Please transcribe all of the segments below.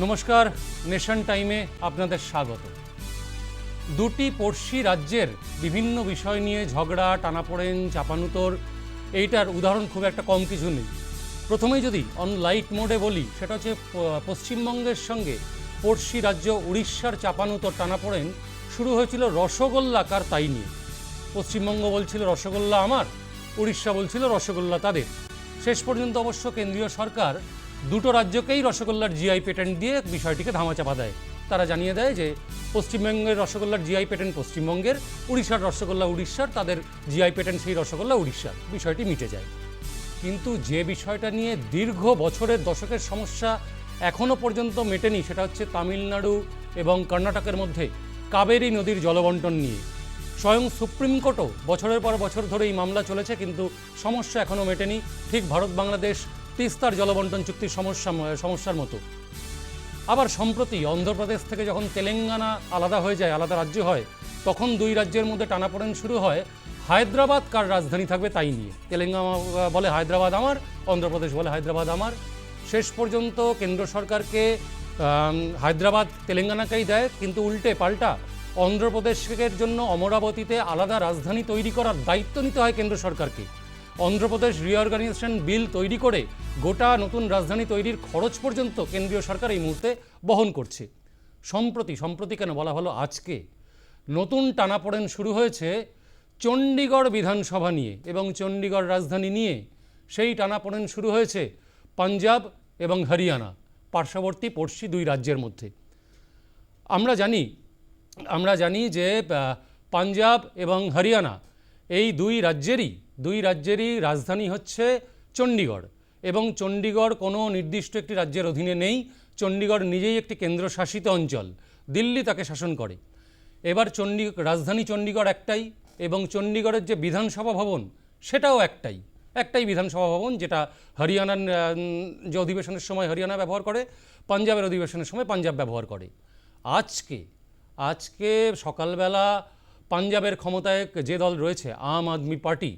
নমস্কার নেশন টাইমে আপনাদের স্বাগত। দুটি পড়শি রাজ্যের বিভিন্ন বিষয় নিয়ে ঝগড়া, টানাপোড়েন, চাপানুতোর, এইটার উদাহরণ খুব একটা কম কিছু নেই। প্রথমেই যদি অন লাইট মোডে বলি, সেটা হচ্ছে পশ্চিমবঙ্গের সঙ্গে পড়শি রাজ্য উড়িষ্যার চাপানুতোর, টানাপোড়েন শুরু হয়েছিল রসগোল্লা, কার তাই নিয়ে। পশ্চিমবঙ্গ বলছিল, রসগোল্লা আমার, উড়িষ্যা বলছিল, রসগোল্লা তাদের। শেষ পর্যন্ত অবশ্য কেন্দ্রীয় সরকার দুটো রাজ্যকেই রসগোল্লার জিআই পেটেন্ট দিয়ে বিষয়টিকে ধামাচাপা দেয়। তারা জানিয়ে দেয় যে, পশ্চিমবঙ্গের রসগোল্লার জিআই পেটেন্ট পশ্চিমবঙ্গের, উড়িষ্যার রসগোল্লা উড়িষ্যার, তাদের জিআই পেটেন্ট সেই রসগোল্লা উড়িষ্যার। বিষয়টি মিটে যায়। কিন্তু যে বিষয়টা নিয়ে দীর্ঘ বছরের দশকের সমস্যা এখনও পর্যন্ত মেটেনি, সেটা হচ্ছে তামিলনাড়ু এবং কর্ণাটকের মধ্যে কাবেরী নদীর জলবন্টন নিয়ে। স্বয়ং সুপ্রিম কোর্টও বছরের পর বছর ধরে এই মামলা চলেছে, কিন্তু সমস্যা এখনও মেটেনি। ঠিক ভারত বাংলাদেশ তিস্তার জলবন্টন চুক্তির সমস্যা, সমস্যার মতো। আবার সম্প্রতি অন্ধ্রপ্রদেশ থেকে যখন তেলেঙ্গানা আলাদা হয়ে যায়, আলাদা রাজ্য হয়, তখন দুই রাজ্যের মধ্যে টানাপোড়েন শুরু হয়। হায়দ্রাবাদ কার রাজধানী থাকবে তাই নিয়ে। তেলেঙ্গানা বলে হায়দ্রাবাদ আমার, অন্ধ্রপ্রদেশ বলে হায়দ্রাবাদ আমার। শেষ পর্যন্ত কেন্দ্র সরকারকে হায়দ্রাবাদ তেলেঙ্গানাকেই দেয়, কিন্তু উল্টে পাল্টা অন্ধ্রপ্রদেশের জন্য অমরাবতীতে আলাদা রাজধানী তৈরি করার দায়িত্ব নিতে হয় কেন্দ্র সরকারকে। অন্ধ্রপ্রদেশ রিঅর্গানাইজেশন বিল তৈরি করে গোটা নতুন রাজধানী তৈরির খরচ পর্যন্ত কেন্দ্রীয় সরকার এই মুহূর্তে বহন করছে। সম্প্রতি সম্প্রতি কেন বলা হলো আজকে? নতুন টানাপোড়েন শুরু হয়েছে চণ্ডীগড় বিধানসভা নিয়ে এবং চণ্ডীগড় রাজধানী নিয়ে। সেই টানাপোড়েন শুরু হয়েছে পাঞ্জাব এবং হরিয়ানা, পার্শ্ববর্তী পড়শি দুই রাজ্যের মধ্যে। আমরা জানি আমরা জানি যে পাঞ্জাব এবং হরিয়ানা এই দুই রাজ্যেরই দুই রাজ্যেরই রাজধানী হচ্ছে চণ্ডীগড়। এবং চণ্ডীগড় কোনো নির্দিষ্ট একটি রাজ্যের অধীনে নেই, চণ্ডীগড় নিজেই একটি কেন্দ্রশাসিত অঞ্চল। দিল্লি তাকে শাসন করে। এবার চণ্ডী, রাজধানী চণ্ডীগড় একটাই এবং চণ্ডীগড়ের যে বিধানসভা ভবন, সেটাও একটাই। একটাই বিধানসভা ভবন যেটা হরিয়ানার যে অধিবেশনের সময় হরিয়ানা ব্যবহার করে, পাঞ্জাবের অধিবেশনের সময় পাঞ্জাব ব্যবহার করে। আজকে আজকে সকালবেলা পাঞ্জাবের ক্ষমতায় যে দল রয়েছে, আম আদমি পার্টি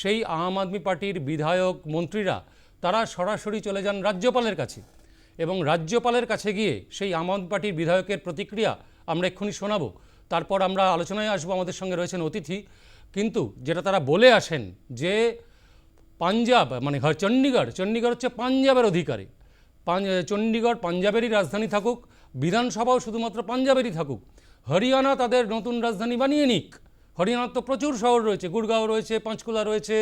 সেই আম আদমি পার্টির বিধায়ক মন্ত্রীরা তারা সরাসরি চলে যান রাজ্যপালের কাছে এবং রাজ্যপালের কাছে গিয়ে সেই আম আদমি পার্টির বিধায়কের প্রতিক্রিয়া আমরা এক্ষুনি শোনাবো। তারপর আমরা আলোচনায় আসব, আমাদের সঙ্গে রয়েছেন অতিথি। কিন্তু যেটা তারা বলে আসেন যে পাঞ্জাব মানে চণ্ডীগড় চণ্ডীগড় হচ্ছে পাঞ্জাবের অধিকারে। চণ্ডীগড় পাঞ্জাবেরই রাজধানী থাকুক, বিধানসভাও শুধুমাত্র পাঞ্জাবেরই থাকুক। হরিয়ানা তাদের নতুন রাজধানী বানিয়ে নিক। হরিয়ানার তো প্রচুর শহর রয়েছে, গুড়গাঁও রয়েছে, পাঁচকুলা রয়েছে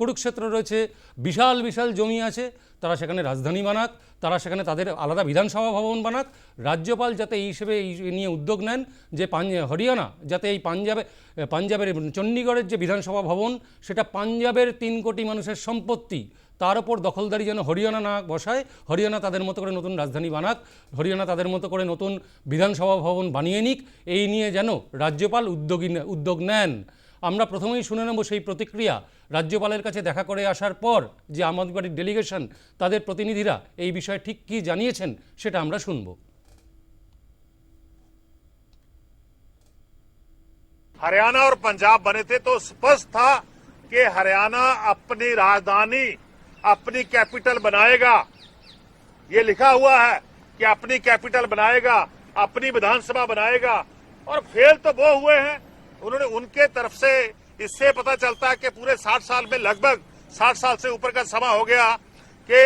কুরুক্ষেত্র রয়েছে, বিশাল বিশাল জমি আছে, তারা সেখানে রাজধানী বানাক, তারা সেখানে তাদের আলাদা বিধানসভা ভবন বানাক, রাজ্যপাল যাতে এই হিসেবে এই নিয়ে উদ্যোগ নেন যে হরিয়ানা, যাতে এই পাঞ্জাবে, পাঞ্জাবের চণ্ডীগড়ের যে বিধানসভা ভবন, সেটা পাঞ্জাবের তিন কোটি মানুষের সম্পত্তি তার ওপর দখলদারি যেন হরিয়ানা না বসায় হরিয়ানা তাদের মতো করে নতুন রাজধানী বানাক হরিয়ানা তাদের মতো করে নতুন বিধানসভা ভবন বানিয়ে নিক এই নিয়ে যেন রাজ্যপাল উদ্যোগী নে- উদ্যোগ নেন আমরা প্রথমেই শুনে নেব সেই প্রতিক্রিয়া রাজ্যপালের কাছে দেখা করে আসার পর যে আম আদমি পার্টির ডেলিগেশন তাদের প্রতিনিধিরা এই বিষয়ে ঠিক কী জানিয়েছেন সেটা আমরা শুনব हरियाणा और पंजाब बने थे तो स्पष्ट था कि हरियाणा अपनी राजधानी अपनी कैपिटल बनाएगा। ये लिखा हुआ है कि अपनी कैपिटल बनाएगा, अपनी विधानसभा बनाएगा। और फेल तो वो हुए हैं, उन्होंने उनके तरफ़ से इससे पता चलता है कि पूरे 60 साल में लगभग 60 साल से ऊपर का समय हो गया कि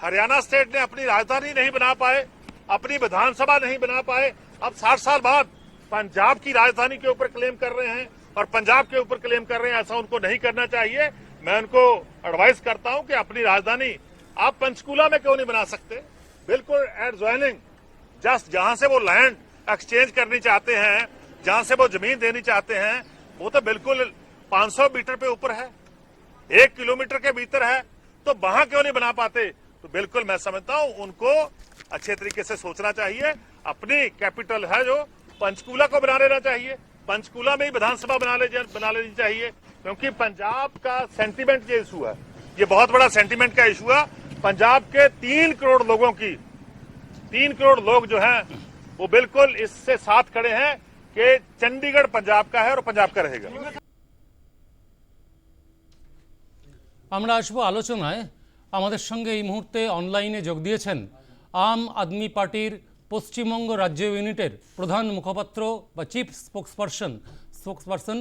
हरियाणा स्टेट ने अपनी राजधानी नहीं बना पाए, अपनी विधानसभा नहीं बना पाए। अब 60 साल बाद पंजाब की राजधानी के ऊपर क्लेम कर रहे हैं और पंजाब के ऊपर क्लेम कर रहे हैं, ऐसा उनको नहीं करना चाहिए। मैं उनको एडवाइस करता हूँ कि अपनी राजधानी आप पंचकूला में क्यों नहीं बना सकते? बिल्कुल एट ज्वाइनिंग जस्ट जहाँ से वो लैंड एक्सचेंज करनी चाहते हैं, जहाँ से वो ज़मीन देनी चाहते हैं, वो तो बिल्कुल 500 मीटर पे ऊपर है, एक किलोमीटर के भीतर है तो वहाँ क्यों नहीं बना पाते? तो बिल्कुल मैं समझता हूँ उनको अच्छे तरीके से सोचना चाहिए, अपनी कैपिटल है जो पंचकूला को बना लेना चाहिए, पंचकूला में ही विधानसभा बना ले, बना लेनी चाहिए। क्योंकि पंजाब का सेंटीमेंट ये इशू है ये बहुत बड़ा सेंटीमेंट का इशू है पंजाब के तीन करोड़ लोगों की तीन करोड़ लोग जो हैं वो बिल्कुल इससे साथ खड़े हैं कि चंडीगढ़ पंजाब का है और पंजाब का रहेगा আমরা আসবো আলোচনায় আমাদের সঙ্গে এই মুহূর্তে অনলাইনে যোগ দিয়েছেন আম আদমি পার্টির পশ্চিমবঙ্গ রাজ্য ইউনিটের প্রধান মুখপাত্র বা chief spokesperson spokesperson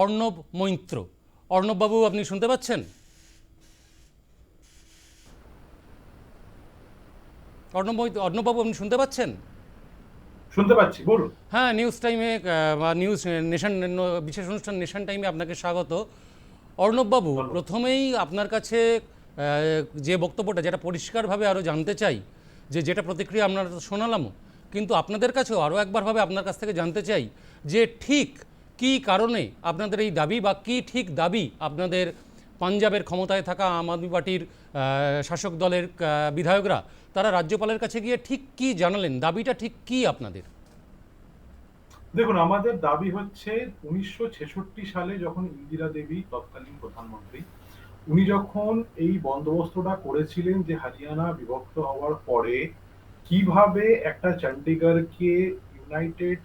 Arnab Maitra. অর্ণববাবু আপনি শুনতে পাচ্ছেন? অর্ণব অর্ণববাবু আপনি শুনতে পাচ্ছেন? শুনতে পাচ্ছি বলুন। হ্যাঁ নিউজ টাইমে নিউজ নেশন বিশেষ অনুষ্ঠান নেশন টাইমে আপনাকে স্বাগত। অর্ণববাবু প্রথমেই আপনার কাছে যে বক্তব্যটা যেটা পরিষ্কারভাবে আরও জানতে চাই যে যেটা প্রতিক্রিয়া আপনারা তো শোনালামও কিন্তু আপনাদের কাছেও আরও একবারভাবে আপনার কাছ থেকে জানতে চাই যে ঠিক কি কারণে আপনাদের এই দাবি বা কি ঠিক দাবি আপনাদের পাঞ্জাবের ক্ষমতায় থাকা আম আদমি পার্টির শাসক দলের বিধায়করা? তারা রাজ্যপালের কাছে গিয়ে ঠিক কি জানালেন? দাবিটা ঠিক কি আপনাদের? দেখুন, আমাদের দাবি হচ্ছে উনিশশো ছেষট্টি সালে যখন ইন্দিরা দেবী, তৎকালীন প্রধানমন্ত্রী, উনি যখন এই বন্দোবস্তটা করেছিলেন যে হরিয়ানা বিভক্ত হওয়ার পরে, কীভাবে একটা চণ্ডীগড়কে ইউনাইটেড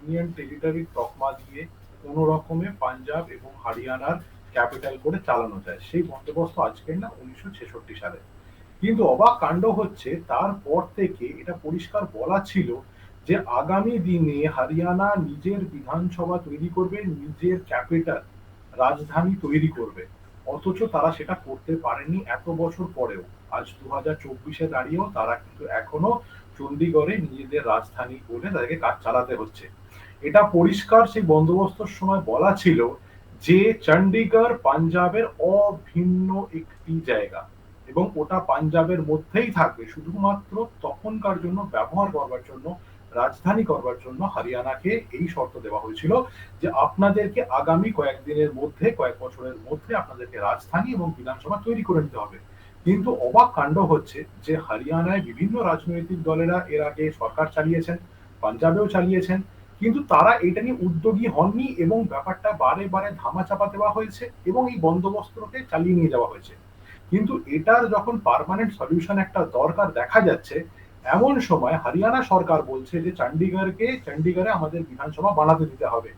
ইউনিয়ন টেরিটরি তকমা দিয়ে কোন রকমে পাঞ্জাব এবং হরিয়ানার ক্যাপিটাল করে চালানো যায়। সেই বন্দোবস্ত আজকের না উনিশশো সালে। কিন্তু অবাক কাণ্ড হচ্ছে, তারপর থেকে এটা পরিষ্কার বলা ছিল যে আগামী দিনে হরিয়ানা নিজের বিধানসভা তৈরি করবে, নিজের ক্যাপিটাল রাজধানী তৈরি করবে। অথচ তারা সেটা করতে পারেনি এত বছর পরেও। আজ দু হাজার চব্বিশে দাঁড়িয়েও তারা কিন্তু এখনও চণ্ডীগড়ে নিজেদের রাজধানী বলে তাদেরকে কাজ চালাতে হচ্ছে। এটা পরিষ্কার সেই বন্দোবস্তর সময় বলা ছিল যে চণ্ডীগড় পাঞ্জাবের অভিন্ন একটি জায়গা এবং ওটা পাঞ্জাবের মধ্যেই থাকবে, শুধুমাত্র তখনকার জন্য, ব্যবহার করবার জন্য, রাজধানী করবার জন্য হরিয়ানাকে এই শর্ত দেওয়া হয়েছিল যে আপনাদেরকে আগামী কয়েকদিনের মধ্যে, কয়েক বছরের মধ্যে আপনাদেরকে রাজধানী এবং বিধানসভা তৈরি করে নিতে হবে। কিন্তু অবাক কাণ্ড হচ্ছে যে হরিয়ানায় বিভিন্ন রাজনৈতিক দলেরা এর আগে সরকার চালিয়েছেন, পাঞ্জাবেও চালিয়েছেন কিন্তু তারা এটা নিয়ে উদ্যোগী হননি এবং ব্যাপারটা বারে বারে ধামাচাপা দেওয়া হয়েছে এবং এই বন্দোবস্তকে চালিয়ে নিয়ে যাওয়া হয়েছে। কিন্তু এটার যখন পার্মানেন্ট সলিউশন একটা দরকার দেখা যাচ্ছে, এমন সময় হরিয়ানা সরকার বলছে যে চণ্ডীগড়কে, চণ্ডীগড়ে আমাদের বিধানসভা বানাতে দিতে হবে।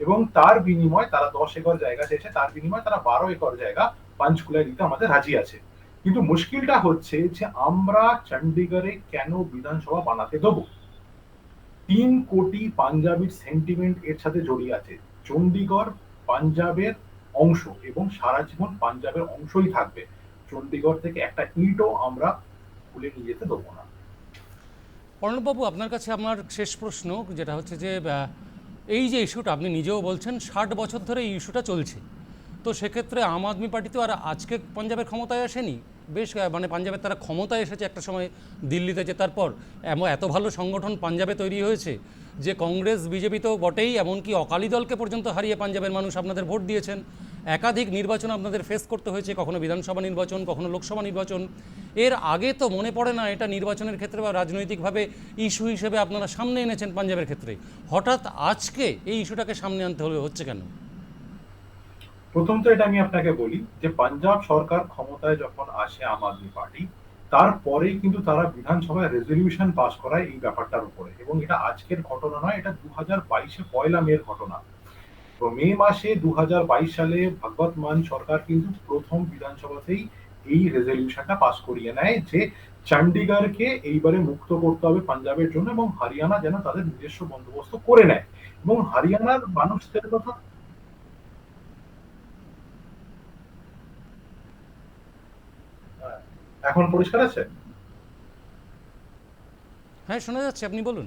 এবং তার বিনিময় তারা দশ একর জায়গা চেয়েছে তার বিনিময়ে তারা বারো একর জায়গা পাঞ্চকুলায় দিতে আমাদের রাজি আছে। কিন্তু মুশকিলটা হচ্ছে যে আমরা চণ্ডীগড়ে কেন বিধানসভা বানাতে দেবো? তিন কোটি পাঞ্জাবির সেন্টিমেন্ট এর সাথে জড়িয়ে আছে। চণ্ডীগড় পাঞ্জাবের অংশ এবং সারা জীবন পাঞ্জাবের অংশই থাকবে। চণ্ডীগড় থেকে একটা ইটও আমরা খুলে নিয়ে যেতে দেবো না। অর্ণববাবু আপনার কাছে আমার শেষ প্রশ্ন, যেটা হচ্ছে যে এই যে ইস্যুটা আপনি নিজেও বলছেন, ষাট বছর ধরে এই ইস্যুটা চলছে। তো সেক্ষেত্রে আম আদমি পার্টি তো আর আজকে পাঞ্জাবের ক্ষমতায় আসেনি। বেশ মানে পাঞ্জাবের তারা ক্ষমতায় এসেছে একটা সময় দিল্লিতে জেতার পর এমন এত ভালো সংগঠন পাঞ্জাবে তৈরি হয়েছে যে কংগ্রেস, বিজেপি তো বটেই, এমনকি অকালি দলকে পর্যন্ত হারিয়ে পাঞ্জাবের মানুষ আপনাদের ভোট দিয়েছেন। একাধিক নির্বাচন আপনাদের ফেস করতে হয়েছে, কখনো বিধানসভা নির্বাচন, কখনো লোকসভা নির্বাচন। এর আগে তো মনে পড়ে না এটা নির্বাচনের ক্ষেত্রে বা রাজনৈতিকভাবে ইস্যু হিসেবে আপনারা সামনে এনেছেন পাঞ্জাবের ক্ষেত্রে। হঠাৎ আজকে এই ইস্যুটাকে সামনে আনতে হলে হচ্ছে কেন? প্রথম তো এটা আমি আপনাকে বলি যে পাঞ্জাব সরকার ক্ষমতায় যখন আসে আম আদমি পার্টি, তারপরেই কিন্তু তারা বিধানসভায় রেজলিউশন পাস করায় এই ব্যাপারটার উপরে। এবং এটা আজকের ঘটনা নয়, এটা দু হাজার বাইশে পয়লা মের ঘটনা। তো মে মাসে দু হাজার বাইশ সালে ভগবত মান সরকার কিন্তু প্রথম বিধানসভাতেই এই রেজলিউশনটা পাস করিয়ে নেয় যে চণ্ডীগড়কে এইবারে মুক্ত করতে হবে পাঞ্জাবের জন্য এবং হরিয়ানা যেন তাদের নিজস্ব বন্দোবস্ত করে নেয়। এবং হরিয়ানার মানুষদের কথা এখন পরিষ্কার আছে? হ্যাঁ শোনা যাচ্ছে আপনি বলুন।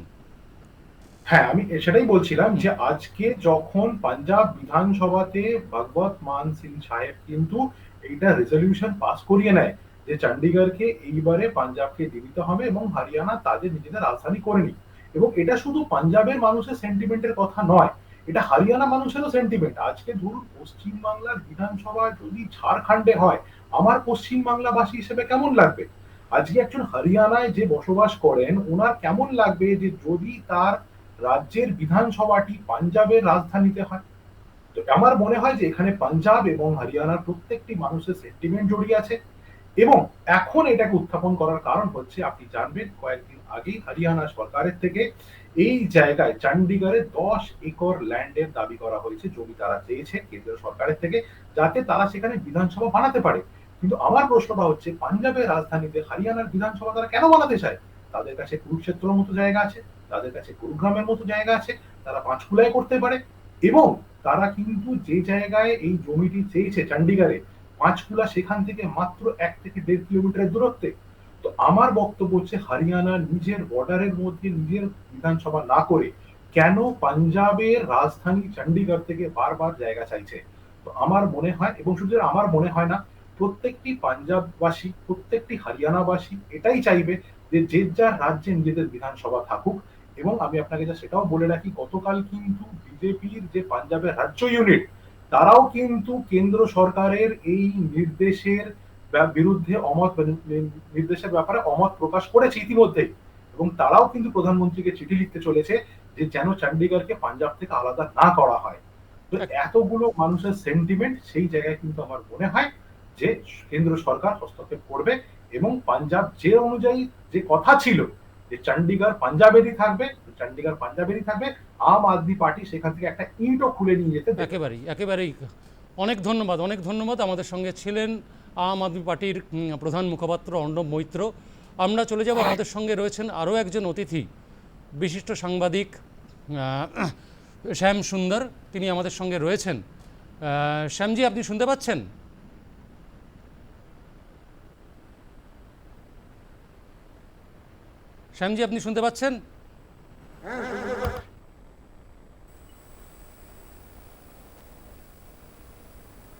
হ্যাঁ আমি সেটাই বলছিলাম যে আজকে যখন পাঞ্জাব বিধানসভাতে ভগবত মান সিং সাহেব কিন্তু এইটা রেজলিউশন পাস করিয়ে নেয় যে চণ্ডীগড়কে এইবারে পাঞ্জাবকে দিতে হবে এবং হরিয়ানা তাদের নিজেদের রাজধানী করে নি এবং এটা শুধু পাঞ্জাবের মানুষের সেন্টিমেন্টের কথা নয় এটা হরিয়ানা মানুষেরও সেন্টিমেন্ট আজকে ধরুন পশ্চিম বাংলার বিধানসভা যদি ঝাড়খণ্ডে হয় আমার পশ্চিম বাংলাবাসী হিসেবে কেমন লাগবে? আজকে একজন হরিয়ানায় যে বসবাস করেন ওনার কেমন লাগবে যে যদি তার রাজ্যের বিধানসভাটি পাঞ্জাবের রাজধানীতে হয়? তো আমার মনে হয় যে এখানে পাঞ্জাব এবং হরিয়ানার প্রত্যেকটি মানুষের সেন্টিমেন্ট জড়িয়ে আছে এবং এখন এটাকে উত্থাপন করার কারণ হচ্ছে, আপনি জানবেন কয়েকদিন আগেই হরিয়ানা সরকারের থেকে এই জায়গায় চণ্ডীগড়ে দশ একর ল্যান্ডের দাবি করা হয়েছে, জমি তারা চেয়েছে কেন্দ্রীয় সরকারের থেকে, যাতে তারা সেখানে বিধানসভা বানাতে পারে। কিন্তু আমার প্রশ্নটা হচ্ছে, পাঞ্জাবের রাজধানীতে হরিয়ানার বিধানসভা তারা কেন বানাতে চায়? তাদের কাছে কুরুক্ষেত্রের মতো জায়গা আছে, তাদের কাছে গুরুগ্রামের মতো জায়গা আছে, তারা পাঁচকুলায় করতে পারে এবং তারা কিন্তু যে জায়গায় এই জমিটি চেয়েছে চণ্ডীগড়ে পাঁচকুলা সেখান থেকে মাত্র এক থেকে দেড় কিলোমিটারের দূরত্বে। তো আমার বক্তব্য হচ্ছে, হরিয়ানা নিজের বর্ডারের মধ্যে নিজের বিধানসভা না করে কেন পাঞ্জাবের রাজধানী চণ্ডীগড় থেকে বারবার জায়গা চাইছে? তো আমার মনে হয়, এবং শুধু আমার মনে হয় না প্রত্যেকটি পাঞ্জাববাসী প্রত্যেকটি হরিয়ানাবাসী এটাই চাইবে যে যে যার রাজ্যে নিজেদের বিধানসভা থাকুক। এবং আমি আপনাকে যা সেটাও বলে রাখি গতকাল কিন্তু বিজেপির যে পাঞ্জাবের রাজ্য ইউনিট তারাও কিন্তু কেন্দ্র সরকারের এই নির্দেশের বিরুদ্ধে অমত নির্দেশের ব্যাপারে অমত প্রকাশ করেছে ইতিমধ্যেই। এবং তারাও কিন্তু প্রধানমন্ত্রীকে চিঠি লিখতে চলেছে যে যেন চণ্ডীগড়কে পাঞ্জাব থেকে আলাদা না করা হয়। তো এতগুলো মানুষের সেন্টিমেন্ট সেই জায়গায় কিন্তু আমার মনে হয় যে কেন্দ্র সরকার হস্তক্ষেপ করবে এবং পাঞ্জাব যে অনুযায়ী যে কথা ছিল যে চণ্ডীগড় পাঞ্জাবেরই থাকবে চণ্ডীগড় পাঞ্জাবেরই থাকবে, আম আদমি পার্টি সেখান থেকে একটা ইটও খুলে নিয়ে যেতে একেবারেই একেবারেই। অনেক ধন্যবাদ অনেক ধন্যবাদ আমাদের সঙ্গে ছিলেন আম আদমি পার্টির প্রধান মুখপাত্র অর্ণব মৈত্র। আমরা চলে যাব আমাদের সঙ্গে রয়েছেন আরও একজন অতিথি, বিশিষ্ট সাংবাদিক শ্যাম সুন্দর। তিনি আমাদের সঙ্গে রয়েছেন। শ্যামজি, আপনি শুনতে পাচ্ছেন? শ্যামজি আপনি শুনতে পাচ্ছেন?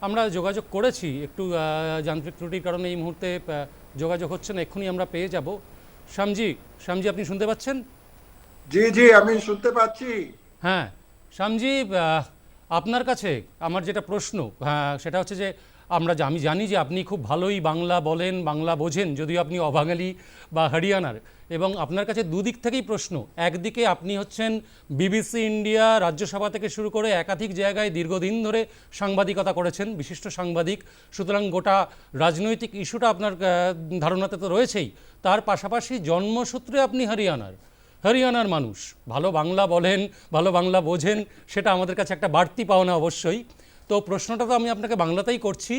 আমরা যোগাযোগ করেছি একটু যান্ত্রিক ত্রুটির কারণে এই মুহূর্তে যোগাযোগ হচ্ছে না এক্ষুনি আমরা পেয়ে যাব। শ্যামজি শ্যামজি আপনি শুনতে পাচ্ছেন? জি জি আমি শুনতে পাচ্ছি। হ্যাঁ শ্যামজি আপনার কাছে আমার যেটা প্রশ্ন হ্যাঁ সেটা হচ্ছে যে আমরা আমি জানি যে আপনি খুব ভালোই বাংলা বলেন, বাংলা বোঝেন, যদিও আপনি অবাঙালি বা হরিয়ানার। এবং আপনার কাছে দুদিক থেকেই প্রশ্ন, একদিকে আপনি হচ্ছেন বিবিসি ইন্ডিয়া রাজ্যসভা থেকে শুরু করে একাধিক জায়গায় দীর্ঘদিন ধরে সাংবাদিকতা করেছেন, বিশিষ্ট সাংবাদিক। সুতরাং গোটা রাজনৈতিক ইস্যুটা আপনার ধারণাতে তো রয়েছেই। তার পাশাপাশি জন্মসূত্রে আপনি হরিয়ানার। হরিয়ানার মানুষ, ভালো বাংলা বলেন, ভালো বাংলা বোঝেন, সেটা আমাদের কাছে একটা বাড়তি পাওনা অবশ্যই। তো প্রশ্নটা তো আমি আপনাকে বাংলাতেই করছি।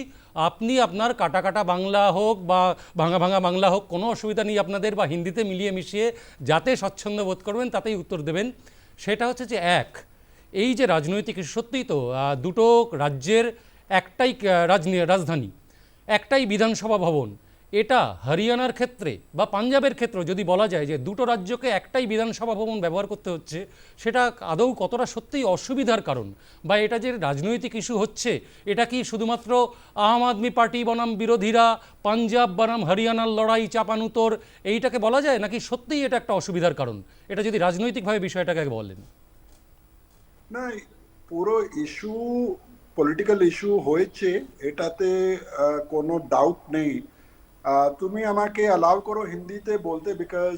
আপনি আপনার কাটা কাটা বাংলা হোক বা ভাঙা ভাঙা বাংলা হোক, কোনো অসুবিধা নেই আপনাদের বা হিন্দিতে মিলিয়ে মিশিয়ে যাতে স্বচ্ছন্দ বোধ করবেন, তাতেই উত্তর দেবেন। সেটা হচ্ছে যে, এক, এই যে রাজনৈতিক সত্যিই তো দুটো রাজ্যের একটাই রাজধানী, একটাই বিধানসভা ভবন এটা হরিয়ানার ক্ষেত্রে বা পাঞ্জাবের ক্ষেত্রে যদি বলা যায় যে দুটো রাজ্যকে একটাই বিধানসভা ভবন ব্যবহার করতে হচ্ছে, সেটা আদৌ কতটা সত্যিই অসুবিধার কারণ? বা এটা যে রাজনৈতিক ইস্যু হচ্ছে, এটা কি শুধুমাত্র আম আদমি পার্টি বনাম বিরোধীরা, পাঞ্জাব বনাম হরিয়ানার লড়াই চাপানুতোর, এইটাকে বলা যায়? নাকি সত্যিই এটা একটা অসুবিধার কারণ? এটা যদি রাজনৈতিকভাবে বিষয়টাকে বলেন। না পুরো ইস্যু পলিটিক্যাল ইস্যু হয়েছে, এটাতে কোনো ডাউট নেই। তুমি আমাকে অ্যালাউ করো হিন্দিতে বলতে বিকজ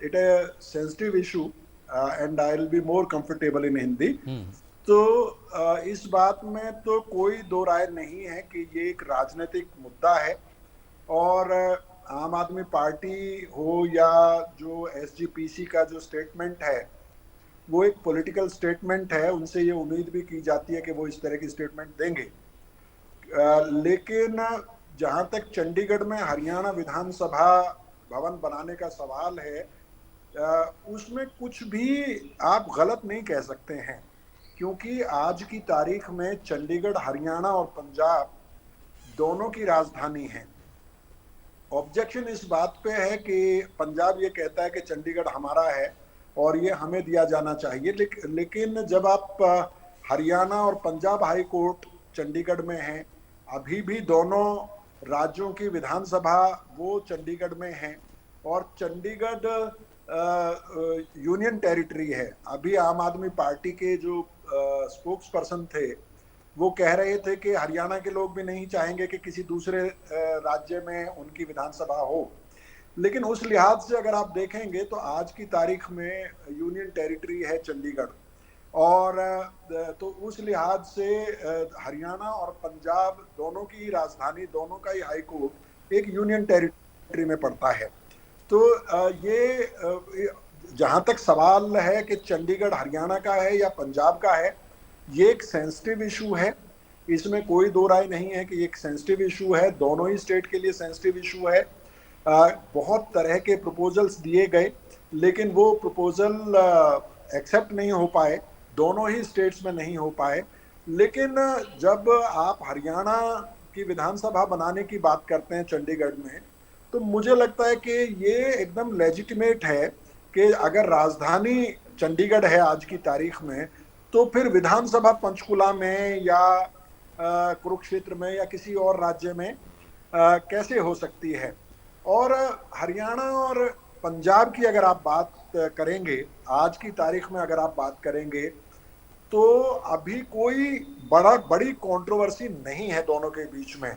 এটা sensitive issue and I will be more comfortable in Hindi तो अ, इस बात में तो कोई दो राय नहीं है कि ये एक राजनीतिक मुद्दा है और अ, आम आदमी पार्टी हो या जो एसजीपीसी का जो स्टेटमेंट है वो एक पॉलिटिकल स्टेटमेंट है उनसे ये उम्मीद भी की जाती है कि वो इस तरह की स्टेटमेंट देंगे अ, लेकिन जहाँ तक चंडीगढ़ में हरियाणा विधानसभा भवन बनाने का सवाल है उसमें कुछ भी आप गलत नहीं कह सकते हैं क्योंकि आज की तारीख में चंडीगढ़ हरियाणा और पंजाब दोनों की राजधानी है। ऑब्जेक्शन इस बात पे है कि पंजाब ये कहता है कि चंडीगढ़ हमारा है और ये हमें दिया जाना चाहिए लेक, लेकिन जब आप हरियाणा और पंजाब हाई कोर्ट चंडीगढ़ में है अभी भी दोनों राज्यों की विधानसभा वो चंडीगढ़ में है और चंडीगढ़ यूनियन टेरिटरी है। अभी आम आदमी पार्टी के जो स्पोक्स पर्सन थे, वो कह रहे थे कि हरियाणा के लोग भी नहीं चाहेंगे कि किसी दूसरे राज्य में उनकी विधानसभा हो। लेकिन उस लिहाज से अगर आप देखेंगे तो आज की तारीख में यूनियन टेरिटरी है चंडीगढ़। और तो उस लिहाज से हरियाणा और पंजाब दोनों की राजधानी, दोनों का ही हाई कोर्ट एक यूनियन टेरिटरी में पड़ता है। तो ये जहाँ तक सवाल है कि चंडीगढ़ हरियाणा का है या पंजाब का है, ये एक सेंसिटिव इशू है। इसमें कोई दो राय नहीं है कि ये एक सेंसिटिव इशू है, दोनों ही स्टेट के लिए सेंसिटिव इशू है। बहुत तरह के प्रपोजल्स दिए गए, लेकिन वो प्रपोजल एक्सेप्ट नहीं हो पाए। दोनों ही स्टेट्स में नहीं हो पाए। लेकिन जब आप हरियाणा की विधानसभा बनाने की बात करते हैं चंडीगढ़ में तो मुझे लगता है कि ये एकदम लेजिटिमेट है कि अगर राजधानी चंडीगढ़ है आज की तारीख में तो फिर विधानसभा पंचकुला में या कुरुक्षेत्र में या किसी और राज्य में अ, कैसे हो सकती है? और हरियाणा और पंजाब की अगर आप बात करेंगे आज की तारीख में अगर आप बात करेंगे तो अभी कोई बड़ा, बड़ी कंट्रोवर्सी नहीं है दोनों के बीच में।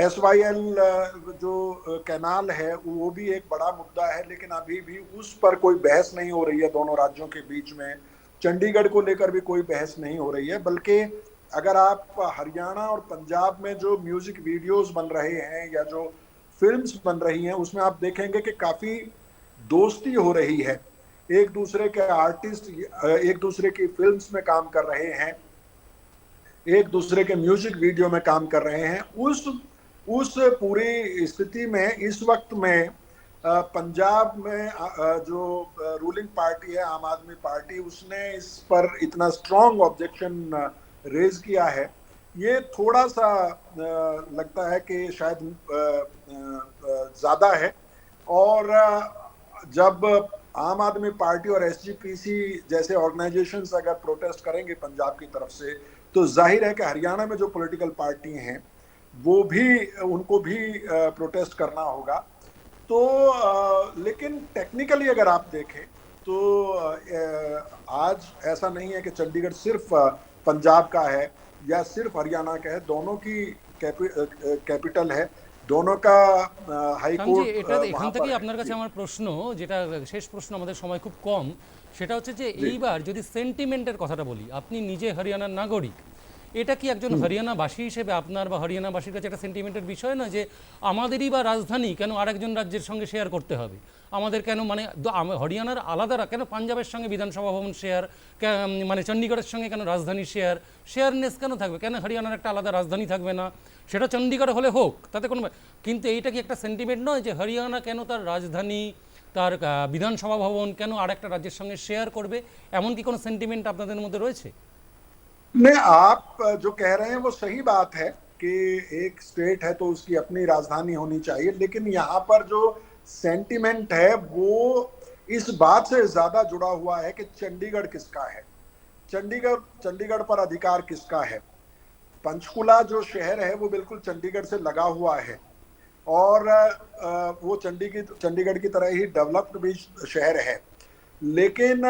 एस वाई एल जो कैनाल है, वो भी एक बड़ा मुद्दा है, लेकिन अभी भी उस पर कोई बहस नहीं हो रही है दोनों राज्यों के बीच में। चंडीगढ़ को लेकर भी कोई बहस नहीं हो रही है, बल्कि अगर आप हरियाणा और पंजाब में जो म्यूज़िक वीडियोस बन रहे हैं या जो फिल्म्स बन रही हैं, उसमें आप देखेंगे कि काफ़ी दोस्ती हो रही है। एक दूसरे के आर्टिस्ट एक दूसरे की फिल्म्स में काम कर रहे हैं, एक दूसरे के म्यूज़िक वीडियो में काम कर रहे हैं, उस उस पूरी स्थिति में, इस वक्त में पंजाब में जो रूलिंग पार्टी है, आम आदमी पार्टी उसने इस पर इतना स्ट्रॉन्ग ऑब्जेक्शन रेज किया है। ये थोड़ा सा लगता है कि शायद ज़्यादा है। और जब आम आदमी पार्टी और एसजीपीसी जैसे ऑर्गेनाइजेशंस अगर प्रोटेस्ट करेंगे पंजाब की तरफ़ से तो ज़ाहिर है कि हरियाणा में जो पॉलिटिकल पार्टी हैं, वो भी, उनको भी प्रोटेस्ट करना होगा। तो लेकिन टेक्निकली अगर आप देखें तो आज ऐसा नहीं है कि चंडीगढ़ सिर्फ़ पंजाब का है या सिर्फ़ हरियाणा का है, दोनों की कैपिटल है। ডোনকা হাইকোর্ট এটা এখান থেকেই আপনার কাছে আমার প্রশ্ন যেটা শেষ প্রশ্ন আমাদের সময় খুব কম সেটা হচ্ছে যে এইবার যদি সেন্টিমেন্টের কথাটা বলি আপনি নিজে হরিয়ানার নাগরিক এটা কি একজন হরিয়ানাবাসী হিসেবে আপনার বা হরিয়ানাবাসীর কাছে একটা সেন্টিমেন্টের বিষয় না যে আমাদেরই বা রাজধানী কেন আরেকজন রাজ্যের সঙ্গে শেয়ার করতে হবে? আমাদের কেন মানে দ- আম- হরিয়ানার আলাদা কেন পাঞ্জাবের সঙ্গে বিধানসভা ভবন শেয়ার মানে চণ্ডীগড়ের সঙ্গে কেন রাজধানী শেয়ার শেয়ারনেস কেন থাকবে কেন হরিয়ানার একটা আলাদা রাজধানী থাকবে না সেটা চণ্ডীগড় হলে হোক তাতে কোনো ব্যাপার- কিন্তু এইটা কি একটা সেন্টিমেন্ট নয় যে হরিয়ানা কেন তার রাজধানী তার আহ, বিধানসভা ভবন কেন আরেকটা রাজ্যের সঙ্গে শেয়ার করবে এমন কি কোনো সেন্টিমেন্ট আপনাদের মধ্যে রয়েছে नहीं आप जो कह रहे हैं वो सही बात है कि एक स्टेट है तो उसकी अपनी राजधानी होनी चाहिए लेकिन यहाँ पर जो सेंटिमेंट है, वो इस बात से ज़्यादा जुड़ा हुआ है कि चंडीगढ़ किसका है? चंडीगढ़ चंडीगढ़ पर अधिकार किसका है? पंचकुला जो शहर है, वो बिल्कुल चंडीगढ़ से लगा हुआ है। और वो चंडीगढ़ चंडीगढ़ की तरह ही डेवलप्ड भी शहर है। लेकिन,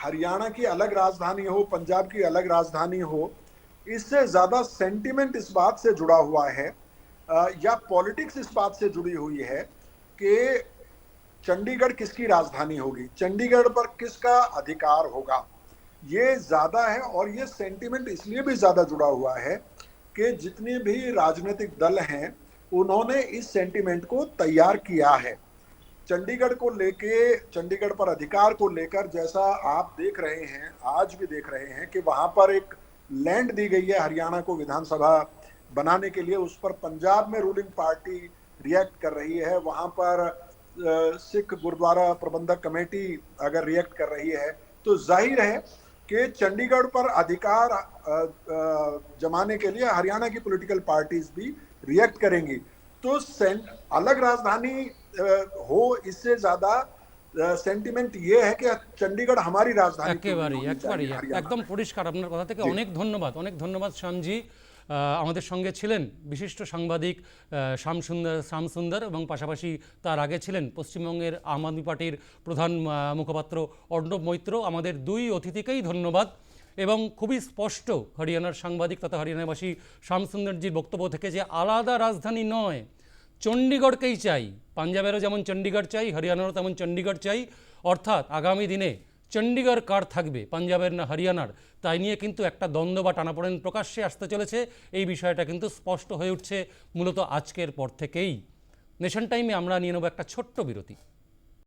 हरियाणा की अलग राजधानी हो, पंजाब की अलग राजधानी हो, इससे ज़्यादा सेंटिमेंट इस बात से जुड़ा हुआ है या पॉलिटिक्स इस बात से जुड़ी हुई है कि चंडीगढ़ किसकी राजधानी होगी? चंडीगढ़ पर किसका अधिकार होगा? ये ज़्यादा है और ये सेंटिमेंट इसलिए भी ज़्यादा जुड़ा हुआ है कि जितने भी राजनीतिक दल हैं, उन्होंने इस सेंटिमेंट को तैयार किया है। चंडीगढ़ को लेके, चंडीगढ़ पर अधिकार को लेकर जैसा आप देख रहे हैं, आज भी देख रहे हैं कि वहाँ पर एक लैंड दी गई है हरियाणा को विधानसभा बनाने के लिए। उस पर पंजाब में रूलिंग पार्टी रिएक्ट कर रही है वहां पर अ, सिख गुरुद्वारा प्रबंधक कमेटी अगर रिएक्ट कर रही है तो जाहिर है कि चंडीगढ़ पर अधिकार अ, अ, जमाने के लिए हरियाणा की पॉलिटिकल पार्टीज भी रिएक्ट करेंगी तो सेंट अलग राजधानी अ, हो इससे ज्यादा সেন্টিমেন্ট ये है कि चंडीगढ़ हमारी राजधानी क्यों नहीं একেবারেই होनी একেবারেই चाहिए हरियाणा একদম পরিষ্কার আপনার কথা থেকে অনেক ধন্যবাদ অনেক ধন্যবাদ শ্যামজি আহ, আমাদের সঙ্গে ছিলেন বিশিষ্ট সাংবাদিক শ্যামসুন্দর শ্যামসুন্দর এবং পাশাপাশি তার আগে ছিলেন পশ্চিমবঙ্গের আম আদমি পার্টির প্রধান মুখপাত্র অর্ণব মৈত্র। আমাদের দুই অতিথিকেই ধন্যবাদ এবং খুবই স্পষ্ট হরিয়ানার সাংবাদিক তথা হরিয়ানাবাসী শ্যামসুন্দরজির বক্তব্য থেকে যে আলাদা রাজধানী নয়, চণ্ডীগড়কেই চাই। পাঞ্জাবেরও যেমন চণ্ডীগড় চাই, হরিয়ানারও তেমন চণ্ডীগড় চাই। অর্থাৎ আগামী দিনে চণ্ডীগড় কার থাকবে? পাঞ্জাবের না হরিয়ানার? তাই নিয়ে কিন্তু একটা দ্বন্দ্ব বা টানাপোড়েন প্রকাশ্যে আসতে চলেছে। এই বিষয়টা কিন্তু স্পষ্ট হয়ে উঠছে মূলত আজকের পর থেকেই। নেশন টাইমে আমরা নিয়ে নেব একটা ছোট্ট বিরতি।